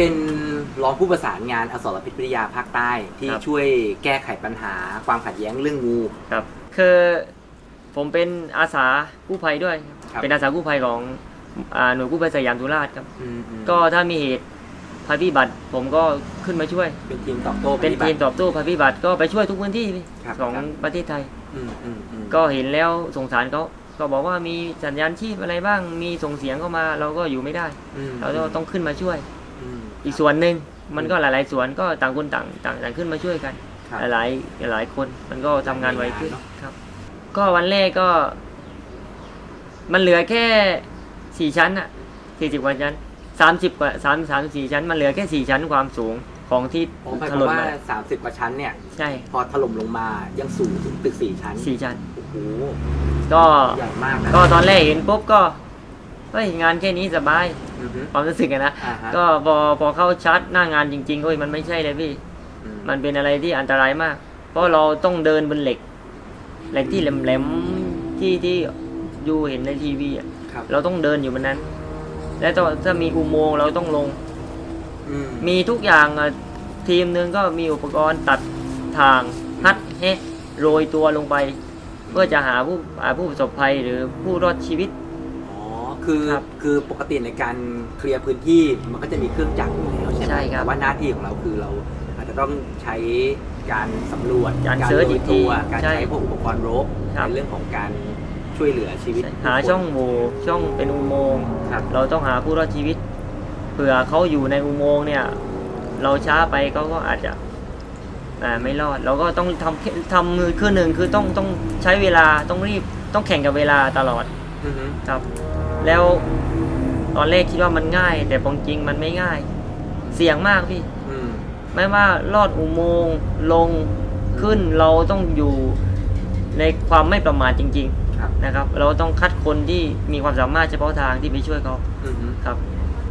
อีทเป็นรองผู้ประสานงานอสรพิษวิทยาภาคใต้ที่ครับ ช่วยแก้ไขปัญหาความขัดแย้งเรื่องงู ครับคือผมเป็นอาสากู้ภัยด้วยครับเป็นอาสากู้ภัยของอ่าหน่วยกู้ภัยสยามธุราชครับ อืมอืมก็ถ้ามีเหตุภัยพิบัติผมก็ขึ้นมาช่วย เป็นทีมตอบโต้เป็นปฏิบัทีติมตอบโต้ภัยพิบัติก็ไปช่วยทุกพื้นที่พี่ครับของครับ ประเทศไทย อืมอืมอืมก็เห็นแล้วสงสารเขาก็บอกว่ามีสัญญาณชีพอะไรบ้างมีส่งเสียงเข้ามา เราก็อยู่ไม่ได้ อืมเราก็ต้องขึ้นมาช่วยม อีกส่วนหนึ่งมันก็หลาย ๆ ส่วนก็ต่างคนต่างต่างต่างขึ้นมาช่วยกัน ครับ หลายๆหลายคนมันก็ทำงานไวขึ้นหลายหน่วยงานเนอะครับ ก็วันแรกก็ มันเหลือแค่สี่ชั้นอะสี่สิบกว่าชั้นสามสิบกว่าสามสามสี่ชั้น มันเหลือแค่สี่ชั้นความสูงของที่ผมหมายถความล่นว่ามาสามสิบกว่าชั้นเนี่ย ใช่พอถล่มลงมายังสูงถึงตึกสี่ชั้นสี่ชั้น โอ้โหก็ ใหญ่มากนะก็ตอนแรกเห็นปุ๊บก็ เฮ้ยงานแค่นี้สบายอือฮึ ความรู้สึกอะนะอ่าฮะ ก็พอพอเข้าชาร์จหน้างานจริงๆเฮ้ยมันไม่ใช่เลยพี่ อืมมันเป็นอะไรที่อันตรายมาก เพราะเราต้องเดินบนเหล็ก เหล็กที่แหลมๆที่ที่ยูเห็นในทีวีอะครับเราต้องเดินอยู่บนนั้น และถ้าถ้ามีอุโมงค์เราต้องลง อืมมีทุกอย่างอะทีมหนึ่งก็มีอุปกรณ์ตัดทางฮัดเฮะโรยตัวลงไป เพื่อจะหาผู้หาผู้ประสบภัยหรือผู้รอดชีวิตอ๋อ คือครับคือปกติในการเคลียร์พื้นที่มันก็จะมีเครื่องจักรอยู่แล้วใช่ไหมใช่ครับแต่ว่าหน้าที่ของเราคือเราอาจจะต้องใช้การสำรวจการโรเสิร์ชยอีกทีตัวการใช่ใช้พวกอุปกรณ์รบครับ ในเรื่องของการช่วยเหลือชีวิตหาช่องโหว่ช่องเป็นอุโมงค์ครับเราต้องหาผู้รอดชีวิตเผื่อเขาอยู่ในอุโมงค์เนี่ย เราช้าไปเขาก็อาจจะอ่าไม่รอด เราก็ต้องทำทำมือคือหนึ่งคือต้องต้องใช้เวลาต้องรีบต้องแข่งกับเวลาตลอดอือฮึครับ แล้วตอนแรกคิดว่ามันง่าย แต่ปองจริงมันไม่ง่าย เสี่ยงมากพี่ อืม ไม่ว่าลอดอุโมงค์ลงขึ้นเราต้องอยู่ในความไม่ประมาทจริง ครับ ๆ นะครับ เราต้องคัดคนที่มีความสามารถเฉพาะทางที่ไปช่วยเขาอือฮึครับ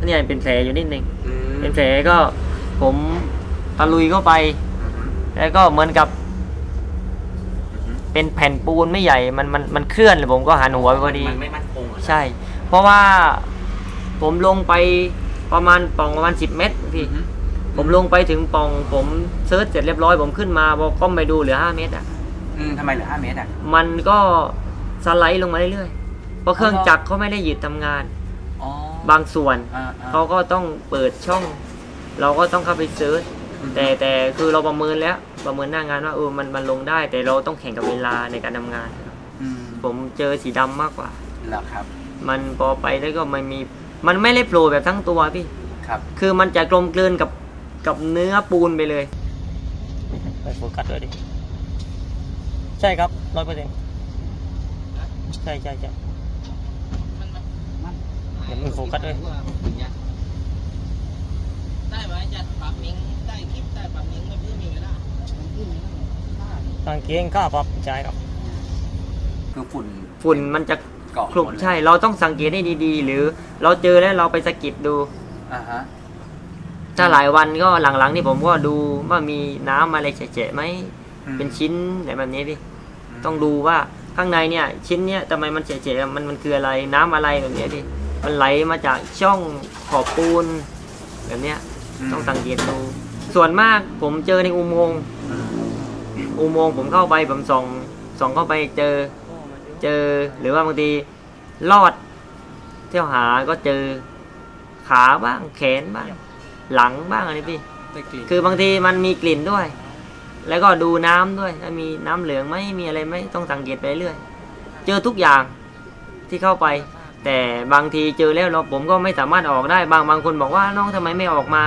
เนี่ยเป็นแผลอยู่นิดนึงอืมเป็นแผลก็ผมตะลุยเข้าไป อือฮึแล้วก็เหมือนกับอือฮึเป็นแผ่นปูนไม่ใหญ่ มันมันมันเคลื่อนเลยผมก็หันหัวไปพอดี มันไม่มั่นคงอะนะใช่ เพราะว่าผมลงไปประมาณปล่องประมาณสิบเมตรพี่อือฮึผมลงไปถึงปล่องผมเซิร์ชเสร็จเรียบร้อยผมขึ้นมาพอก้มไปดูเหลือห้าเมตรอะอืมทำไมเหลือห้าเมตรอะ มันก็สไลด์ลงมาเรื่อยๆเพราะเครื่องจักรเขาไม่ได้หยุดทำงาน อ๋อบางส่วนอ่าอ่าเขาก็ต้องเปิดช่อง เราก็ต้องเข้าไปเซิร์ชอือฮึแต่แต่คือเราประเมินแล้วประเมินหน้างานว่าเออมันมันลงได้ แต่เราต้องแข่งกับเวลาในการทำงานครับอืมผมเจอสีดำมากกว่า เหรอครับ มันพอไปแล้วก็มันมี มันไม่ได้โผล่แบบทั้งตัวพี่ ครับ คือมันจะกลมกลืนกับกับเนื้อปูนไปเลย ไปโฟกัสด้วยดิ ใช่ครับร้อยเปอร์เซ็นต์ใช่ใช่ใช่เดี๋ยวมึงโฟกัสด้วยได้ไหมจัดปรับมิงได้คลิปได้ปรับมิงไม่พื้นมีเวลาทางเกงข้าปรับใช่ครับ คือฝุ่น ฝุ่นมันจะ เกาะคลุมหมดเลยใช่ เราต้องสังเกตให้ดีๆ หรือเราเจอแล้วเราไปสะกิดดู อ่าฮะถ้าหลายวันก็หลังๆนี่ผมก็ดูว่ามีน้ำอะไรแฉะๆไหมอืมเป็นชิ้นอะไรแบบนี้ดิต้องดูว่าข้างในเนี่ย ชิ้นเนี่ยทำไมมันเฉะๆมันมันคืออะไรน้ำอะไรแบบเนี้ยดิมันไหลมาจากช่องขอบปูนแบบเนี้ย มต้องสังเกตดู ส่วนมากผมเจอในอุโมงค์อืมอุโมงค์ผมเข้าไปผมส่องส่องเข้าไปเจอ เจอ หรือว่าบางทีลอด เที่ยวหาก็เจอขาบ้างแขนบ้าง หลังบ้างอะไรพี่ ได้กลิ่นคือบางทีมันมีกลิ่นด้วย แล้วก็ดูน้ำด้วยถ้ามีน้ำเหลืองไหมมีอะไรไหมต้องสังเกตไปเรื่อยเจอทุกอย่างที่เข้าไป แต่บางทีเจอแล้วเราผมก็ไม่สามารถออกได้บางบางคนบอกว่าน้องทำไมไม่ออกมา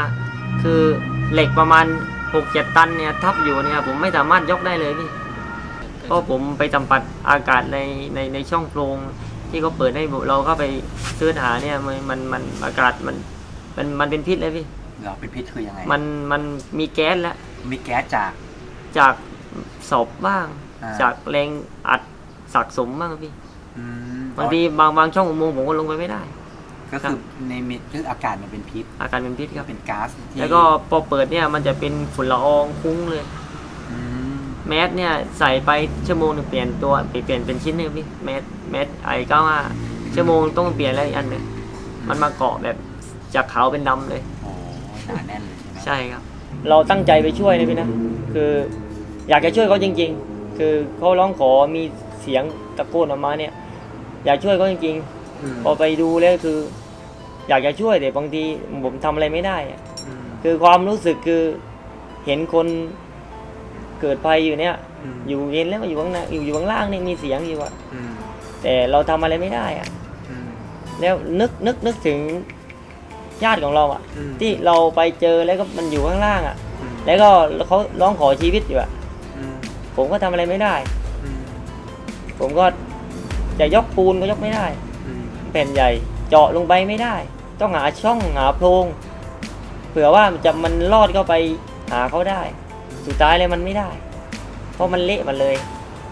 คือเหล็กประมาณหกเจ็ดตันเนี่ยทับอยู่เนี่ยผมไม่สามารถยกได้เลยพี่ เพราะผมไปสัมผัสอากาศในในในช่องโพรงที่เขาเปิดให้เราเข้าไปซื้อหาเนี่ยมันมันมันอากาศมันมันมันเป็นพิษเลยพี่เหรอเป็นพิษคือยังไงมันมันมีแก๊สแล้วมีแก๊สจาก จากศพบ้าง อ่า จากแรงอัดสะสมบ้างพี่อืมบางทีบางบางช่องอุโมงค์ผมก็ลงไปไม่ได้ ก็คือในมิคืออากาศมันเป็นพิษ อาการเป็นพิษครับเป็นก๊าซที่แล้วก็พอเปิดเนี่ยมันจะเป็นฝุ่นละอองคุ้งเลยอืม แมสเนี่ยใส่ไปชั่วโมงหนึงเปลี่ยนตัวเปลี่ยนเป็นชิ้นหนึงพี่แมสแมสไอเก้าห้าชั่วโมงต้องเปลี่ยนแล้วอีกอันหนึ่งมันมาเกาะแบบจากขาวเป็นดำเลยโอ้หนาแน่นเลยใช่ไหมใช่ครับ เราตั้งใจไปช่วยนะพี่นะคืออยากจะช่วยเขาจริง ๆ คือเขาร้องขอมีเสียงตะโกนออกมาเนี่ย อยากช่วยเขาจริงอืมๆพอไปดูแล้วคือ อยากจะช่วยแต่บางทีผมทำอะไรไม่ได้อะอืมคือความรู้สึกคือเห็นคน เกิดภัยอยู่เนี่ยมอยู่เย็นแล้วก็อยู่ข้างหน้าอยู่อยู่ข้างล่างเนี่ยมีเสียงอยู่อะอืมแต่เราทำอะไรไม่ได้อะอืม แล้วนึกนึกนึกถึงญาติของเราอะอืม ที่เราไปเจอแล้วก็มันอยู่ข้างล่างอะอืมแล้วก็เขาร้องขอชีวิตอยู่อะอืมผมก็ทำอะไรไม่ได้ อืมผมก็จะยกปูนก็ยกไม่ได้ อืมแผ่นใหญ่เจาะลงไปไม่ได้ ต้องหาช่องหาโพรงเผื่อว่าจะมันลอดเข้าไปหาเขาได้ สุดท้ายเลยมันไม่ได้ เพราะมันเละหมันเลย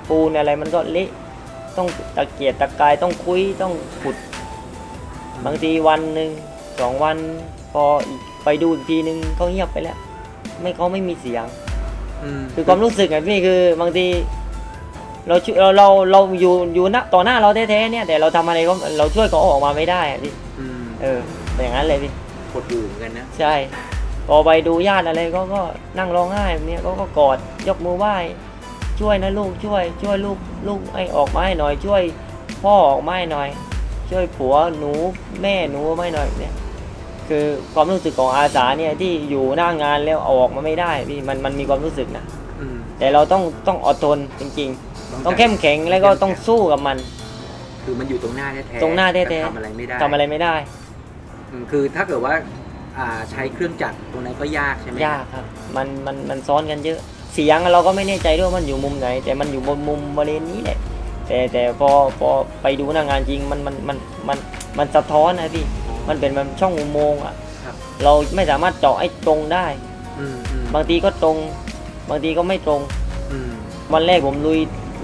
ปูนอะไรมันก็เละต้องตะเกียกตะกายต้องคุยต้องขุด บางทีวันหนึ่งสองวันพออีกไปดูอีกทีนึงเขาเงียบไปแล้ว ไม่เขาไม่มีเสียงอืมคือความรู้สึกอะพี่คือบางทีเราช่วยเราเราเราอยู่อยู่หน้าต่อหน้าเราแท้ๆเนี่ยแต่เราทำอะไรก็เราช่วยเขาออกมาไม่ได้อะพี่อืมเออเป็นอย่างนั้นเลยพี่กดอยู่เหมือนกันนะ ใช่ พอไปดูญาติอะไรก็ก็นั่งร้องไห้แบบเนี้ยเขาก็กอดยกมือไหว้ ช่วยนะลูกช่วย ช่วยลูกลูกไอ้ออกมาให้หน่อยช่วย พ่อออกมาให้หน่อย ช่วยผัวหนูแม่หนูไม่หน่อยเนี่ยคือความรู้สึกของอาสาเนี่ยที่อยู่หน้างานแล้วเอาออกมาไม่ได้พี่มันมันมีความรู้สึกนะอืมแต่เราต้องต้องอดทนจริง ๆ ต้องเข้มแข็งแล้วก็ต้องสู้กับมัน คือมันอยู่ตรงหน้าแท้ๆตรงหน้าแท้ๆต่ทำอะไรไม่ได้ทำอะไรไม่ได้อืมคือถ้าเกิดว่า อ่าใช้เครื่องจักรตรงนั้นก็ยากใช่ไหมยากครับ มันมันมันซ้อนกันเยอะ เสียงเราก็ไม่แน่ใจด้วยว่ามันอยู่มุมไหน แต่มันอยู่บนมุมบริเวณนี้แหละ แต่แต่พอพอไปดูหน้างานจริงมันมันมันมันมันสะท้อนนะพี่ มันเป็นแบบช่องอุโมงค์อะครับเราไม่สามารถเจาะให้ตรงได้ อืมอืมบางทีก็ตรง บางทีก็ไม่ตรง อืมวันแรกผมลุย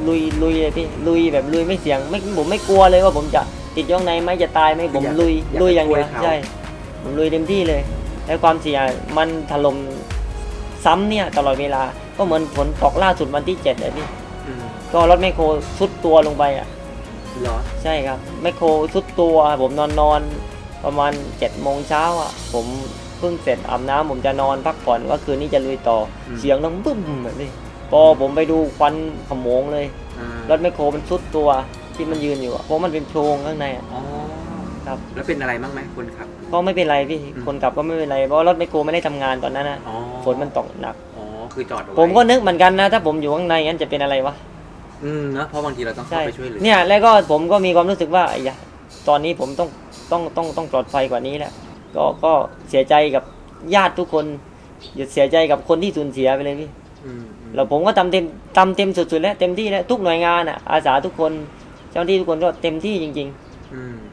ลุยลุยเลยพี่ลุยแบบลุยไม่เสียงไม่ผมไม่กลัวเลยว่าผมจะติดอยู่ข้างในไหมจะตายไหมผมลุยลุยอย่างเดียวใช่ ผมลุยเต็มที่เลย แล้วความเสียมันถล่มซ้ำเนี่ยตลอดเวลา ก็เหมือนฝนตกล่าสุดวันที่เจ็ดเลยพี่อืมก็รถแมคโครสุดตัวลงไปอะ เหรอใช่ครับแมคโครสุดตัว ผมนอนนอนประมาณเจ็ดโมงเช้าอะ ผมเพิ่งเสร็จอาบน้ำผมจะนอนพักผ่อนว่าคืนนี้จะลุยต่ออมเสียงดังบึ้มแบบนี้พอผมไปดูควันขโมงเลย อ่ารถแมคโครมันสุดตัวที่มันยืนอยู่อะเพราะมันเป็นโพรงข้างในอะอ๋อ ครับแล้วเป็นอะไรบ้างไหมคนขับ ก็ไม่เป็นไรพี่อืม คนขับก็ไม่เป็นไรเพราะรถแมคโครไม่ได้ทำงานตอนนั้นนะอ๋อฝนมันตกหนัก อ๋อคือจอดเอาไว้ผมก็นึกเหมือนกันนะ ถ้าผมอยู่ข้างในงั้นจะเป็นอะไรวะอืมเนอะเพราะบางทีเราต้องเข้าใช่ไปช่วยเหลือเนี่ยแล้วก็ผมก็มีความรู้สึกว่าไอ้ยะตอนนี้ผมต้องต้องต้องต้องปลอดภัยกว่านี้แหละก็ก็เสียใจกับญาติทุกคนอย่าเสียใจกับคนที่สูญเสียไปเลยพี่ อืมอืมแล้วผมก็ทำเต็มทำเต็มสุดๆแล้วเต็มที่แล้วทุกหน่วยงานอะอาสาทุกคนเจ้าหน้าที่ทุกคนก็เต็มที่จริง อืมอืมๆ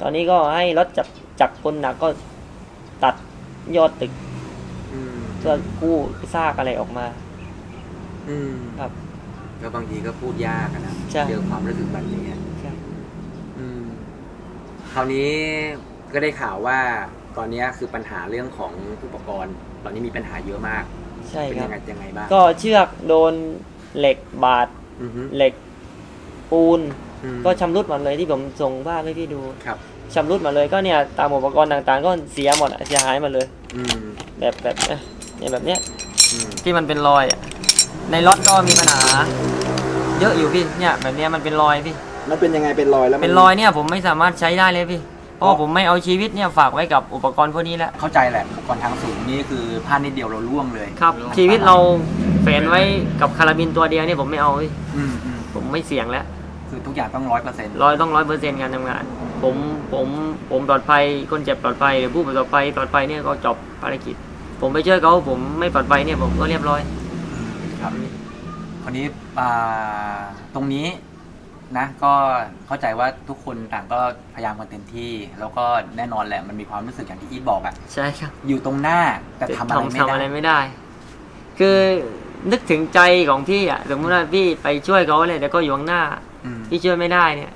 ตอนนี้ก็ให้รถจับจักรคนหนักก็ตัดยอดตึกอืมเพื่อกู้ซากอะไรออกมา อืมครับ ก็บางทีก็พูดยากอะนะใช่ เจอความรู้สึกแบบนี้อะใช่อืม คราวนี้ก็ได้ข่าวว่า ตอนนี้คือปัญหาเรื่องของอุปกรณ์ ตอนนี้มีปัญหาเยอะมาก ใช่เป็นครัยับ งไงยังไงบ้างก็เชือกโดนเหล็กบาดอือฮึเหล็กปูน อืมก็ชำรุดหมดเลยที่ผมส่งภาพให้พี่ดู ครับ ชำรุดหมดเลยก็เนี่ยตามอุปกรณ์ต่างๆ ก็เสียหมดอะเสียหายหมดเลย อืมแบบแบบเอ้ยเนี่ยแบบเนี้ยอืมที่มันเป็นรอยอะในรถก็มีปัญหา เยอะอยู่พี่เนี่ยแบบเนี้ยมันเป็นรอยพี่มันเป็นยังไงเป็นรอยแล้วมัเป็นรอยเนี่ยผมไม่สามารถใช้ได้เลยพี่ เพราะว่าผมไม่เอาชีวิตเนี่ยฝากไว้กับอุปกรณ์พวกนี้แล้วเข้าใจแหละอุปกรณ์ทางสูงนี่คือพลาดนิดเดียวเราล่วงเลยครับ ชีวิตเราแฝนไว้กับคาราบินตัวเดียวเนี่ยผมไม่เอาพี่อืมอืมผมไม่เสี่ยงแล้วคือทุกอย่างต้องร้อยเปอร์เซ็นต์ร้อยต้องร้อยเปอร์เซ็นต์การทำงาน ผมผมผมปลอดภัยคนเจ็บปลอดภัยหรือผู้ประสบภัยปลอดภัยเนี่ยก็จบภารกิจ ผมไปช่วยเขาผมไม่ปลอดภัยเนี่ยผมก็เรียบร้อยครับคราวนี้อ่าตรงนี้นะก็เข้าใจว่าทุกคนต่างก็พยายามกันเต็มที่ แล้วก็แน่นอนแหละมันมีความรู้สึกอย่างที่อีทบอกอะใช่ครับ อยู่ตรงหน้าแต่ทำอะไรไม่ทำอะไรได้ไม่ได้ คือนึกถึงใจของพี่อะสมมติว่าพี่ไปช่วยเขาเลยแต่ก็อยู่ข้างหน้าอืมพี่ช่วยไม่ได้เนี่ยอืม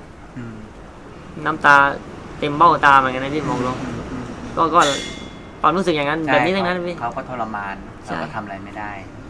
น้ำตาเต็มเบ้าตาเหมือนกันนะพี่มองลงอืมอืมก็ก็ความรู้สึกอย่างนั้นแบบนี้ทั้งนั้นพี่ เขาก็ทรมานใช่ เราก็ทำอะไรไม่ได้ใ